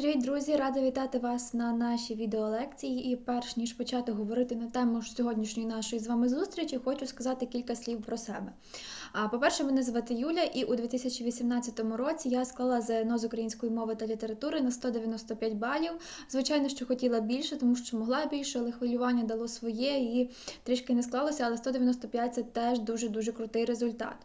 Привіт, друзі! Рада вітати вас на нашій відеолекції. І перш ніж почати говорити на тему сьогоднішньої нашої з вами зустрічі, хочу сказати кілька слів про себе. По-перше, мене звати Юля, і у 2018 році я склала ЗНО з української мови та літератури на 195 балів. Звичайно, що хотіла більше, тому що могла більше, але хвилювання дало своє і трішки не склалося, але 195 це теж дуже-дуже крутий результат.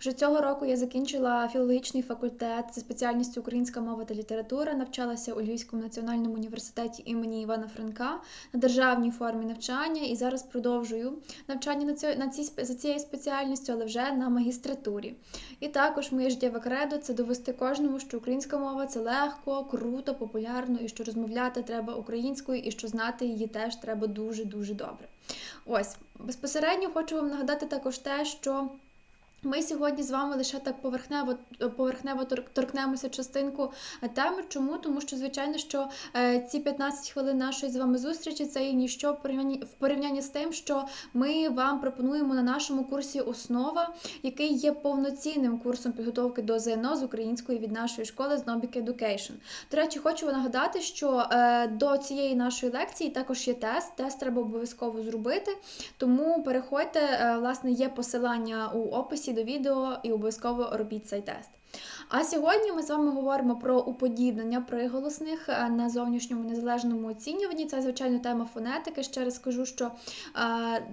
Вже цього року я закінчила філологічний факультет за спеціальністю українська мова та література, навчалася у Львівському національному університеті імені Івана Франка на державній формі навчання і зараз продовжую навчання на цій за цією спеціальністю, але вже на магістратурі. І також моє життєве кредо це довести кожному, що українська мова це легко, круто, популярно, і що розмовляти треба українською, і що знати її теж треба дуже дуже добре. Ось безпосередньо хочу вам нагадати також те, що. Ми сьогодні з вами лише так поверхнево поверхнево торкнемося частинку е, теми. Чому? Тому що, звичайно, що е, ці 15 хвилин нашої з вами зустрічі це є ніщо в порівнянні в порівнянні з тим, що ми вам пропонуємо на нашому курсі основа, який є повноцінним курсом підготовки до ЗНО з української від нашої школи з Nobic Education. До речі, хочу нагадати, що е, до цієї нашої лекції також є тест. Тест треба обов'язково зробити. Тому переходьте, власне, є посилання у описі до відео і обов'язково робіть цей тест. А сьогодні ми з вами говоримо про уподібнення приголосних е, на зовнішньому незалежному оцінюванні. Це, звичайно, тема фонетики. Ще раз скажу, що е,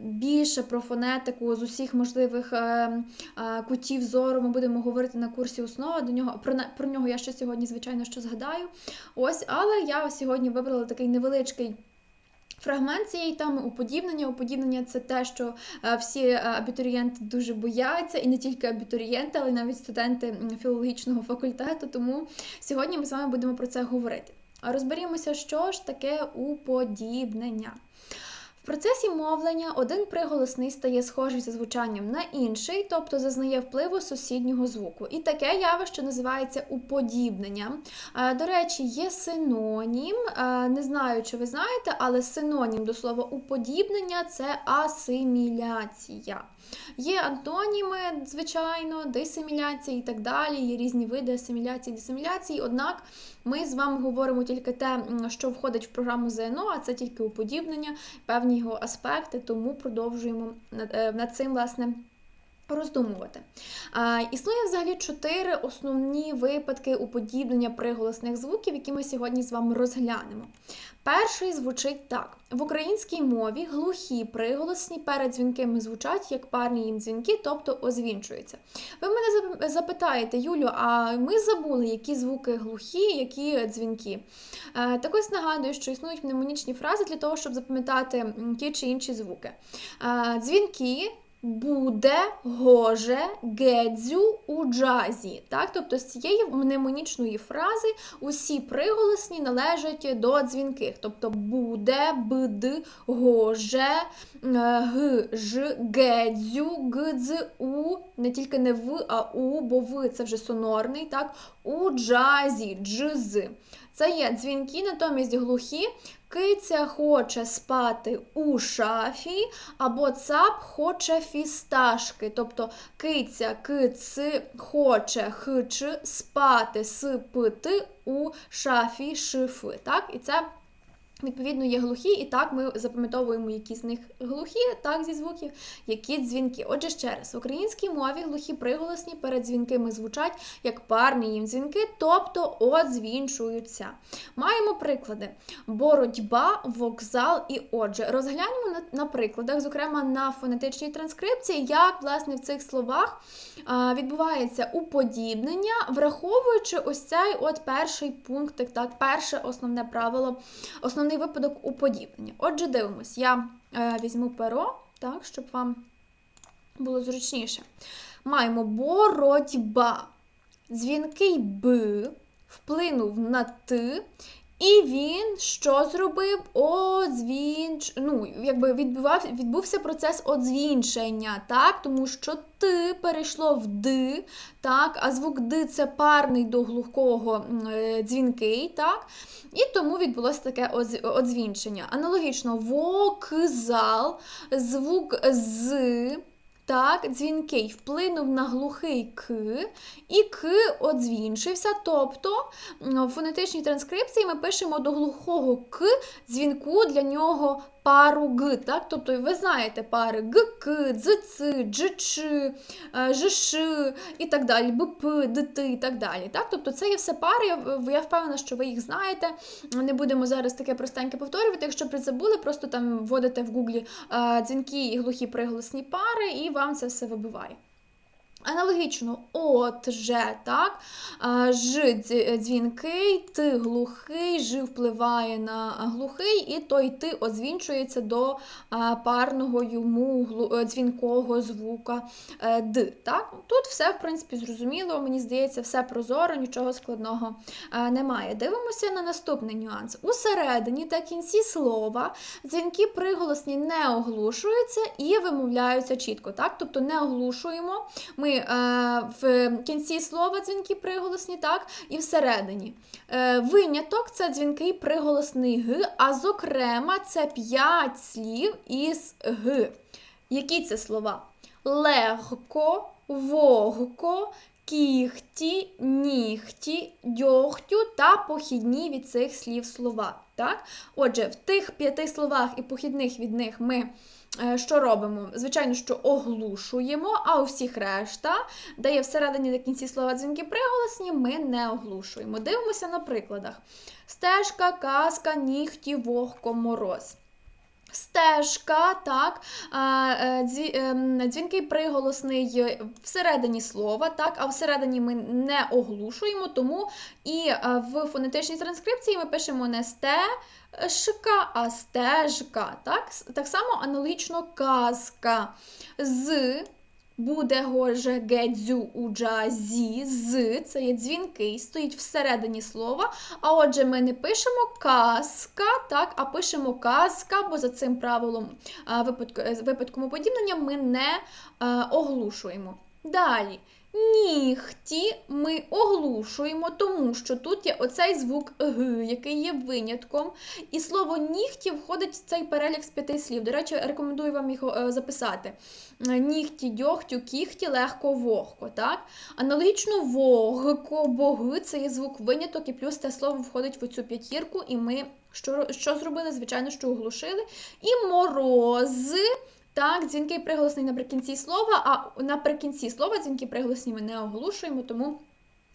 більше про фонетику з усіх можливих е, кутів зору ми будемо говорити на курсі основа. До нього про, про нього я ще сьогодні, звичайно, що згадаю. Ось, але я сьогодні вибрала такий невеличкий. Фрагмент цієї теми уподібнення. Уподібнення це те, що е, всі е, абітурієнти дуже бояться, і не тільки абітурієнти, але й навіть студенти філологічного факультету. Тому сьогодні ми з вами будемо про це говорити. А розберімося, що ж таке уподібнення. В процесі мовлення один приголосний стає схожий за звучанням на інший, тобто зазнає впливу сусіднього звуку. І таке явище називається уподібнення. Е, До речі, є синонім. е, Не знаю, чи ви знаєте, але синонім до слова уподібнення це асиміляція. Є антоніми, звичайно, дисиміляції і так далі. Є різні види асиміляції, дисиміляції. Однак ми з вами говоримо тільки те, що входить в програму ЗНО, а це тільки уподібнення, певні його аспекти, тому продовжуємо над, е, цим, власне. Роздумувати. А, існує взагалі чотири основні випадки уподібнення приголосних звуків, які ми сьогодні з вами розглянемо. Перший звучить так: в українській мові глухі приголосні перед дзвінкими звучать як парні їм дзвінки, тобто озвінчуються. Ви мене запитаєте, Юлю, а ми забули, які звуки глухі, які дзвінки. Е, Так ось нагадую, що існують мнемонічні фрази для того, щоб запам'ятати ті чи інші звуки. Е, Дзвінки буде, гоже, гедзю у джазі. Так? Тобто з цієї мнемонічної фрази усі приголосні належать до дзвінких. Тобто буде, бд, гоже, г, ж, гедзю, гдз, у, не тільки не в, а у, бо в це вже сонорний, так? у джазі, джз. Це є дзвінки, натомість глухі. Киця хоче спати у шафі, або цап хоче фісташки. Тобто киця, кици хоче хич спати спити у шафі шифи. Так? І це Відповідно, є глухі, і так ми запам'ятовуємо, які з них глухі, так зі звуків, які дзвінки. Отже, ще раз, в українській мові глухі приголосні перед дзвінкими звучать як парні їм дзвінки, тобто озвінчуються. Маємо приклади: боротьба, вокзал і отже. Розглянемо на, на прикладах, зокрема на фонетичній транскрипції, як власне в цих словах а, відбувається уподібнення, враховуючи ось цей от перший пунктик, так, перше основне правило, основний випадок уподібнення. Отже, дивимось, я е, візьму перо, так, щоб вам було зручніше. Маємо боротьба. Дзвінкий Б вплинув на Т, і він що зробив? Одзвінч... Ну, якби відбував... відбувся процес одзвінчення, так? тому що Т перейшло в Д, так? а звук Д це парний до глухого е, дзвінкий, так? і тому відбулося таке одзвінчення. Аналогічно, вокзал, звук з так, дзвінкий вплинув на глухий к, і к одзвінчився. Тобто в фонетичній транскрипції ми пишемо до глухого к дзвінку для нього пару г. Так? Тобто ви знаєте пари гк, дзци, дз, ц, дж, ч, е, ж, ш і так далі, БП, ДТ і так далі. Так? Тобто це є все пари, я, я впевнена, що ви їх знаєте. Не будемо зараз таке простеньке повторювати. Якщо призабули, просто там вводите в гуглі е, дзвінки і глухі приголосні пари, і вам це все вибиває. Аналогічно, от, же, так, ж дзвінкий, ти глухий, ж впливає на глухий, і той ти озвінчується до парного йому е, дзвінкого звука е, д. Так? Тут все, в принципі, зрозуміло, мені здається, все прозоро, нічого складного е, немає. Дивимося на наступний нюанс. У середині та кінці слова дзвінки приголосні не оглушуються і вимовляються чітко. Так? Тобто не оглушуємо. Ми е, в кінці слова дзвінки приголосні, так, і всередині. Е, виняток це дзвінкий приголосний г, а зокрема, це 5 слів із г. Які це слова? Легко, вогко, кіхті, нігті, дьогтю та похідні від цих слів слова. Так? Отже, в тих п'яти словах і похідних від них ми е, що робимо? Звичайно, що оглушуємо, а у всіх решта, де є всередині та кінці слова дзвінки приголосні, ми не оглушуємо. Дивимося на прикладах: стежка, казка, нігті, вогко, мороз. Стежка, так, е, ем, дзвінкий приголосний всередині слова, так, а всередині ми не оглушуємо, тому і е, в фонетичній транскрипції ми пишемо не стежка, а стежка. Так, так само аналогічно казка. З буде гоже гедзю у джазі, з це є дзвінкий, стоїть всередині слова. А отже, ми не пишемо казка, так, а пишемо казка, бо за цим правилом е, випадком уподібнення ми не е, оглушуємо. Далі. Нігті ми оглушуємо, тому що тут є оцей звук г, який є винятком. І слово нігті входить в цей перелік з п'яти слів. До речі, рекомендую вам їх е, записати. Е, Нігті, дьогтю, кіхті, легко, вогко. Так? Аналогічно вогко, боги це є звук виняток, і плюс це слово входить в цю п'ятірку, і ми що, що зробили? Звичайно, що оглушили. І морози. Так, дзвінки приголосний наприкінці слова, а наприкінці слова дзвінки приголосні ми не оголошуємо, тому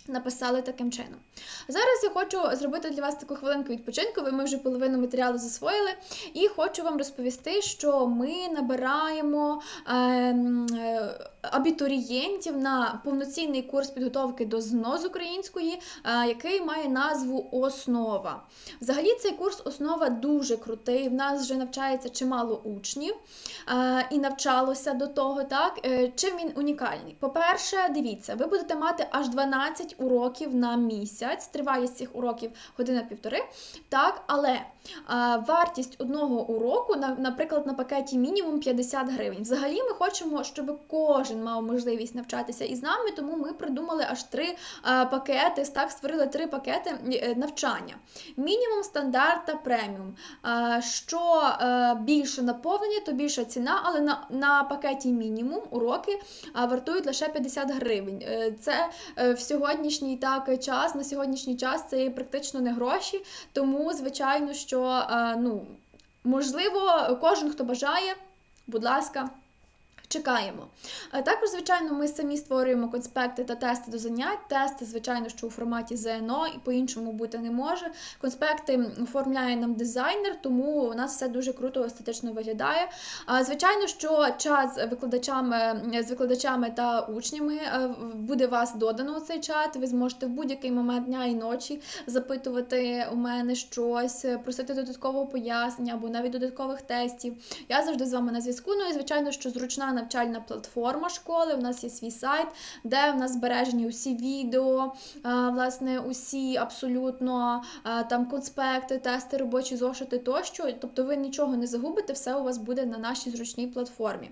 написали таким чином. Зараз я хочу зробити для вас таку хвилинку відпочинку. Ви ми вже половину матеріалу засвоїли, і хочу вам розповісти, що ми набираємо ем, е, абітурієнтів на повноцінний курс підготовки до ЗНО з української, е, який має назву Основа. Взагалі, цей курс основа дуже крутий. В нас вже навчається чимало учнів е, і навчалося до того. Так Е, чим він унікальний? По-перше, дивіться, ви будете мати аж 12 уроків на місяць. Триває з цих уроків година-півтори. Так, але вартість одного уроку, наприклад, на пакеті мінімум 50 гривень. Взагалі, ми хочемо, щоб кожен мав можливість навчатися із нами, тому ми придумали аж три е, пакети. Так, створили три пакети е, навчання. Мінімум, стандарт та преміум. Е, Що більше наповнення, то більша ціна, але на, на пакеті мінімум уроки вартують лише 50 гривень. Це в сьогоднішній так час, на сьогоднішній час це практично не гроші, тому звичайно, що ну, можливо, кожен, хто бажає, будь ласка. Чекаємо. Е, Також, звичайно, ми самі створюємо конспекти та тести до занять. Тести, звичайно, що у форматі ЗНО і по-іншому бути не може. Конспекти оформляє нам дизайнер, тому у нас все дуже круто естетично виглядає. Звичайно, що час викладачами, з викладачами та учнями е, буде вас додано у цей чат. Ви зможете в будь-який момент дня і ночі запитувати у мене щось, просити додаткового пояснення або навіть додаткових тестів. Я завжди з вами на зв'язку. Ну і звичайно, що зручна навчальна платформа школи. У нас є свій сайт, де в нас збережені усі відео, власне, усі абсолютно там конспекти, тести, робочі зошити тощо. Тобто ви нічого не загубите, все у вас буде на нашій зручній платформі.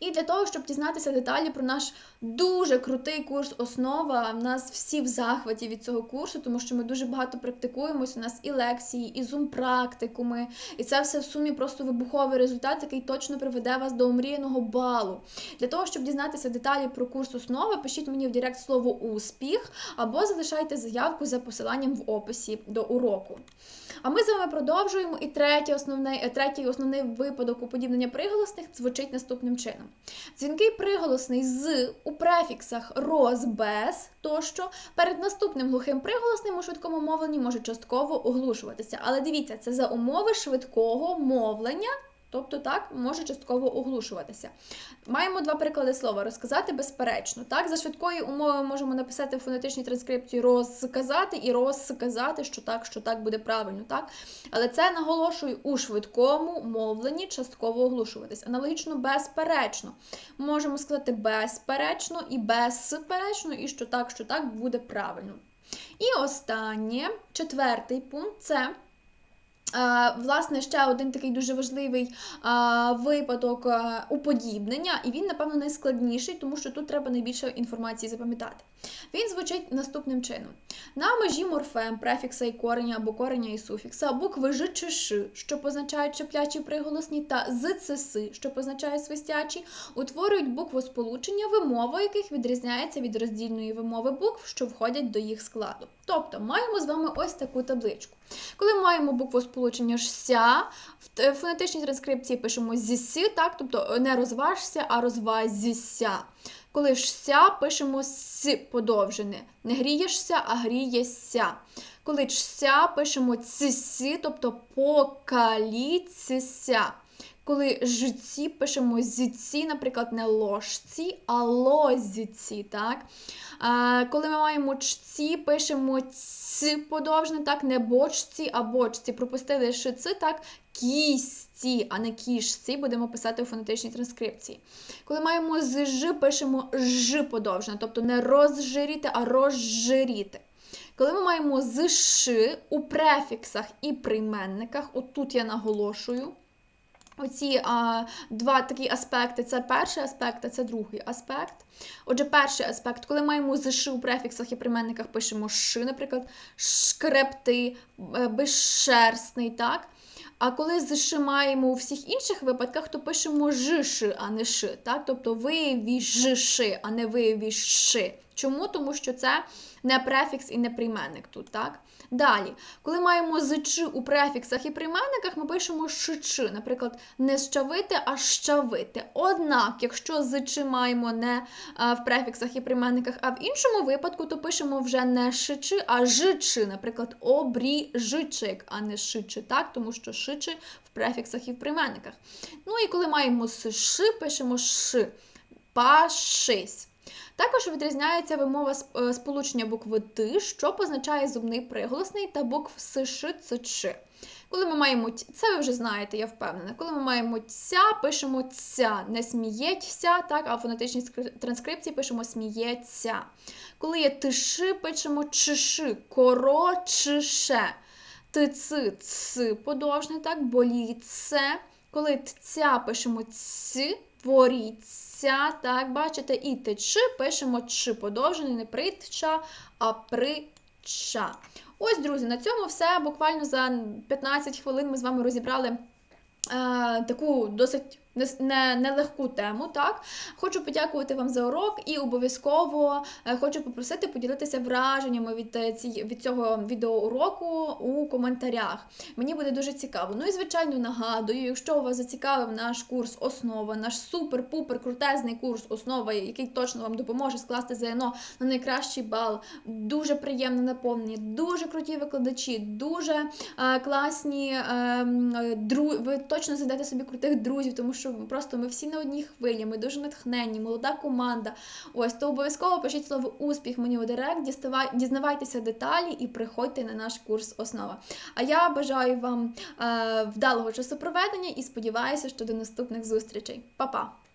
І для того, щоб дізнатися деталі про наш дуже крутий курс основа, в нас всі в захваті від цього курсу, тому що ми дуже багато практикуємось. У нас і лекції, і зум-практикуми, і це все в сумі просто вибуховий результат, який точно приведе вас до омріяного балу. Для того, щоб дізнатися деталі про курс основа, пишіть мені в Директ слово успіх або залишайте заявку за посиланням в описі до уроку. А ми з вами продовжуємо. І третій основний, третій основний випадок уподібнення приголосних звучить наступним чином: дзвінкий приголосний з у префіксах роз, без тощо перед наступним глухим приголосним у швидкому мовленні може частково оглушуватися. Але дивіться, це за умови швидкого мовлення. Тобто так може частково оглушуватися. Маємо два приклади слова розказати безперечно. Так, за швидкою умовою можемо написати в фонетичній транскрипції розказати і розказати, що так, що так буде правильно, так? Але це наголошую у швидкому мовленні частково оглушуватись. Аналогічно безперечно. Можемо сказати безперечно і безперечно, і що так, що так буде правильно. І останнє, четвертий пункт це. Е, Власне, ще один такий дуже важливий е, випадок е, уподібнення, і він, напевно, найскладніший, тому що тут треба найбільше інформації запам'ятати. Він звучить наступним чином: на межі морфем, префікса і кореня або кореня і суфікса, букви ж чи ш, що позначають чіплячі приголосні, та з ц си, що позначають свистячі, утворюють буквосполучення, вимова яких відрізняється від роздільної вимови букв, що входять до їх складу. Тобто маємо з вами ось таку табличку. Коли маємо буквосполучення ж ся, в фонетичній транскрипції пишемо зісі, так, тобто не розважся, а розвазіся. Коли ж ся, пишемо с подовжене. Не грієшся, а грієся. Коли ж ся, пишемо цісі, тобто покаліцися. Коли жиці пишемо зіці, наприклад, не ложці, а лозіці. так? А, коли ми маємо чці, пишемо ц подовжне, так, не бочці, а бочці. Пропустили шици, так, кісті, а не кішці, будемо писати у фонетичній транскрипції. Коли маємо з ж, пишемо ж подовжне, тобто не розжиріти, а розжиріти. Коли ми маємо з ш у префіксах і прийменниках, отут я наголошую. Оці а, два такі аспекти це перший аспект, а це другий аспект. Отже, перший аспект, коли маємо з у префіксах і прийменниках пишемо «ш», наприклад, шкрепти, е, безшерстний, так? А коли з маємо у всіх інших випадках, то пишемо «ж», а не «ш», так? Тобто вивіжши, а не вивішши. Чому? Тому що це не префікс і не прийменник тут, так? Далі, коли маємо з «ч» у префіксах і прийменниках, ми пишемо «ш-ч», наприклад, не щавити, а щавити. Однак, якщо з маємо не в префіксах і прийменниках, а в іншому випадку, то пишемо вже не «ш-ч», а «ж-ч», наприклад, обріжичик, а не «ш-ч», так? Тому що «ш-ч» в префіксах і в прийменниках. Ну і коли маємо з «ш», пишемо «ш», пашись. Також відрізняється вимова е, сполучення букви Т, що позначає зубний приголосний та букв С, Ш, Ц, Ч. Коли ми маємо це ви вже знаєте, я впевнена. Коли ми маємо ця, пишемо ця, не сміється, так, а в фонетичній транскрипції пишемо сміється. Коли є тиши, пишемо чиши, корочише. Тици, ц подовжне, так, боліце. Коли ця пишемо ц, воріться, так, бачите, і течи пишемо чи подовжений, не притча, а притча. Ось, друзі, на цьому все. Буквально за 15 хвилин ми з вами розібрали е, таку досить нелегку не, не тему. так? Хочу подякувати вам за урок і обов'язково е, хочу попросити поділитися враженнями від е, ці, від цього відеоуроку у коментарях. Мені буде дуже цікаво. Ну і, звичайно, нагадую, якщо вас зацікавив наш курс основа, наш супер-пупер крутезний курс основа, який точно вам допоможе скласти ЗНО на найкращий бал, дуже приємно наповнені, дуже круті викладачі, дуже е, класні е, дру... ви точно знайдете собі крутих друзів, тому що що просто ми всі на одній хвилі, ми дуже натхненні, молода команда. Ось то обов'язково пишіть слово успіх мені у директ, дізнавайтеся деталі і приходьте на наш курс основа. А я бажаю вам е, вдалого часу проведення і сподіваюся, що до наступних зустрічей. Па-па!